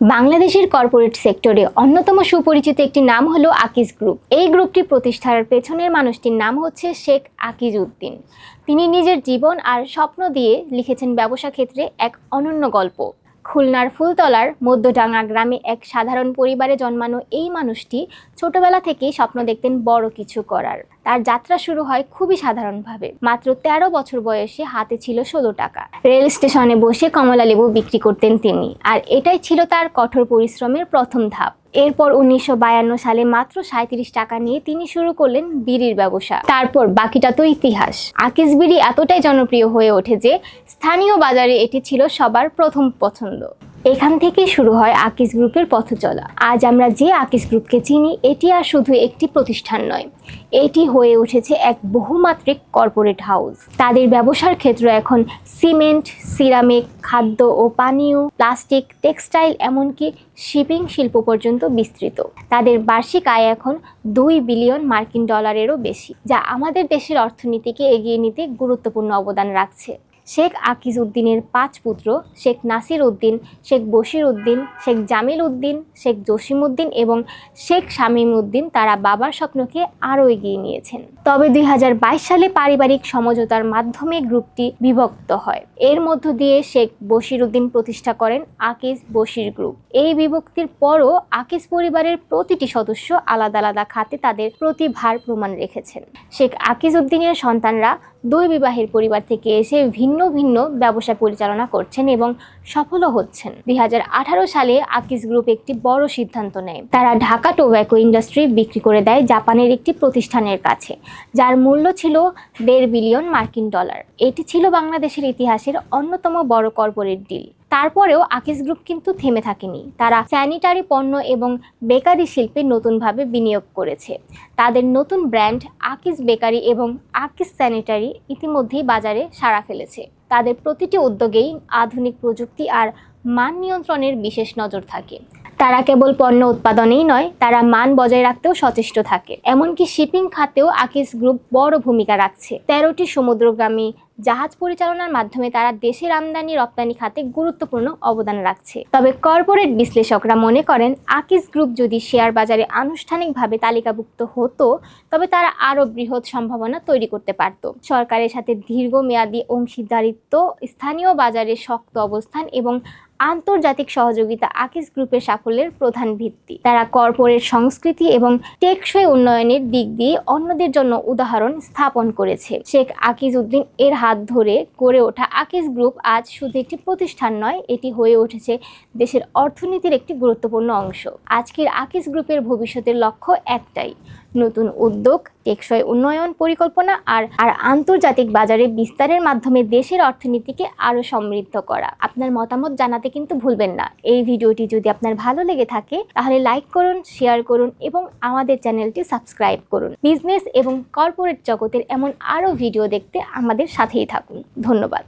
বাংলাদেশের কর্পোরেট সেক্টরে অন্যতম সুপরিচিত একটি নাম হলো আকিজ গ্রুপ। এই গ্রুপটি প্রতিষ্ঠার পেছনের মানুষটির নাম হচ্ছে শেখ আকিজ উদ্দিন। তিনি নিজের জীবন আর স্বপ্ন দিয়ে লিখেছেন ব্যবসা ক্ষেত্রে এক অনন্য গল্প। খুলনার ফুলতলার মধ্যডাঙ্গা গ্রামে এক সাধারণ পরিবারে জন্মানো এই মানুষটি ছোটবেলা থেকেই স্বপ্ন দেখতেন বড় কিছু করার। তার যাত্রা শুরু হয় খুবই সাধারণভাবে। মাত্র ১৩ বছর বয়সে হাতে ছিল ষোলো টাকা। রেল স্টেশনে বসে কমলা লেবু বিক্রি করতেন তিনি। আর এটাই ছিল তার কঠোর পরিশ্রমের প্রথম ধাপ। এরপর উনিশশো বায়ান্ন সালে মাত্র সাঁত্রিশ টাকা নিয়ে তিনি শুরু করলেন বিড়ির ব্যবসা। তারপর বাকিটা তো ইতিহাস। আকিস বিড়ি এতটাই জনপ্রিয় হয়ে ওঠে যে স্থানীয় বাজারে এটি ছিল সবার প্রথম পছন্দ। এখান থেকে শুরু হয় আকিস গ্রুপের পথ চলা। আজ আমরা যে আকিস গ্রুপকে চিনি, এটি আর শুধু একটি প্রতিষ্ঠান নয়, এটি হয়ে উঠেছে এক বহুমাত্রিক কর্পোরেট হাউস তাদের ব্যবসার ক্ষেত্র এখন সিমেন্ট, সিরামিক, খাদ্য ও পানীয়, প্লাস্টিক, টেক্সটাইল, এমনকি শিপিং শিল্প পর্যন্ত বিস্তৃত। তাদের বার্ষিক আয় এখন দুই বিলিয়ন মার্কিন ডলারেরও বেশি, যা আমাদের দেশের অর্থনীতিকে এগিয়ে নিতে গুরুত্বপূর্ণ অবদান রাখছে। শেখ আকিজ উদ্দিনের পাঁচ পুত্র, শেখ নাসির উদ্দিন শেখ বশির উদ্দিন শেখ জামিল উদ্দিন শেখ জসিম উদ্দিন এবং শেখ শামীম উদ্দিন তারা বাবার স্বপ্নকে আরও এগিয়ে নিয়েছেন। তবে দুই হাজার বাইশ সালে পারিবারিক সমঝোতার মাধ্যমে গ্রুপটি বিভক্ত হয়। এর মধ্য দিয়ে শেখ বশির উদ্দিন প্রতিষ্ঠা করেন আকিজ বশির গ্রুপ। এই বিভক্তির পরও আকিজ পরিবারের প্রতিটি সদস্য আলাদা আলাদা খাতে তাদের প্রতিভার প্রমাণ রেখেছেন। শেখ আকিজ উদ্দিনের সন্তানরা দুই বিবাহের পরিবার থেকে এসে ভিন্ন ভিন্ন ব্যবসা পরিচালনা করছেন এবং সফলও হচ্ছেন। দুই হাজার আঠারো সালে আকিস গ্রুপ একটি বড় সিদ্ধান্ত নেয়। তারা ঢাকা টোব্যাকো ইন্ডাস্ট্রি বিক্রি করে দেয় জাপানের একটি প্রতিষ্ঠানের কাছে, যার মূল্য ছিল দেড় বিলিয়ন মার্কিন ডলার। এটি ছিল বাংলাদেশের ইতিহাসের অন্যতম বড় কর্পোরেট ডিল। তারপরেও আকিস গ্রুপ কিন্তু থেমে থাকেনি। তারা স্যানিটারি পণ্য এবং বেকারি শিল্পে নতুনভাবে বিনিয়োগ করেছে। তাদের নতুন ব্র্যান্ড আকিস বেকারি এবং আকিস স্যানিটারি ইতিমধ্যেই বাজারে সাড়া ফেলেছে। তাদের প্রতিটি উদ্যোগেই আধুনিক প্রযুক্তি আর মান নিয়ন্ত্রণের বিশেষ নজর থাকে। তারা কেবল পণ্য উৎপাদনেই নয়, তারা মান বজায় রাখতেও সচেষ্ট থাকে। এমনকি শিপিং খাতেও আকিস গ্রুপ বড় ভূমিকা রাখছে। তেরোটি সমুদ্রগামী জাহাজ পরিচালনার মাধ্যমে তারা দেশের আমদানি রপ্তানি খাতে গুরুত্বপূর্ণ অবদান রাখছে। তবে কর্পোরেট বিশ্লেষকরা মনে করেন, আকিস গ্রুপ যদি শেয়ার বাজারে আনুষ্ঠানিকভাবে তালিকাভুক্ত হতো, তবে তারা আরও বৃহৎ সম্ভাবনা তৈরি করতে পারত। সরকারের সাথে দীর্ঘমেয়াদী অংশীদারিত্ব, স্থানীয় বাজারে শক্ত অবস্থান এবং আন্তর্জাতিক সহযোগিতা আকিস গ্রুপের সাফল্যের প্রধান ভিত্তি। তারা কর্পোরেট সংস্কৃতি এবং টেকসই উন্নয়নের দিক দিয়ে অন্যদের জন্য উদাহরণ স্থাপন করেছে। শেখ আকিজ উদ্দিন এর হাত ধরে গড়ে ওঠা আকিজ গ্রুপ আজ শুধু একটি প্রতিষ্ঠান নয়, এটি হয়ে উঠেছে দেশের অর্থনীতির একটি গুরুত্বপূর্ণ অংশ। আজকের আকিজ গ্রুপের ভবিষ্যতের লক্ষ্য একটাই নতুন উদ্যোগ, টেকসই উন্নয়ন পরিকল্পনা আর আর আন্তর্জাতিক বাজারে বিস্তারের মাধ্যমে দেশের অর্থনীতিকে আরও সমৃদ্ধ করা। আপনার মতামত জানাতে কিন্তু ভুলবেন না। এই ভিডিওটি যদি আপনার ভালো লেগে থাকে, তাহলে লাইক করুন, শেয়ার করুন এবং আমাদের চ্যানেলটি সাবস্ক্রাইব করুন। বিজনেস এবং কর্পোরেট জগতের এমন আরও ভিডিও দেখতে আমাদের সাথেই থাকুন। ধন্যবাদ।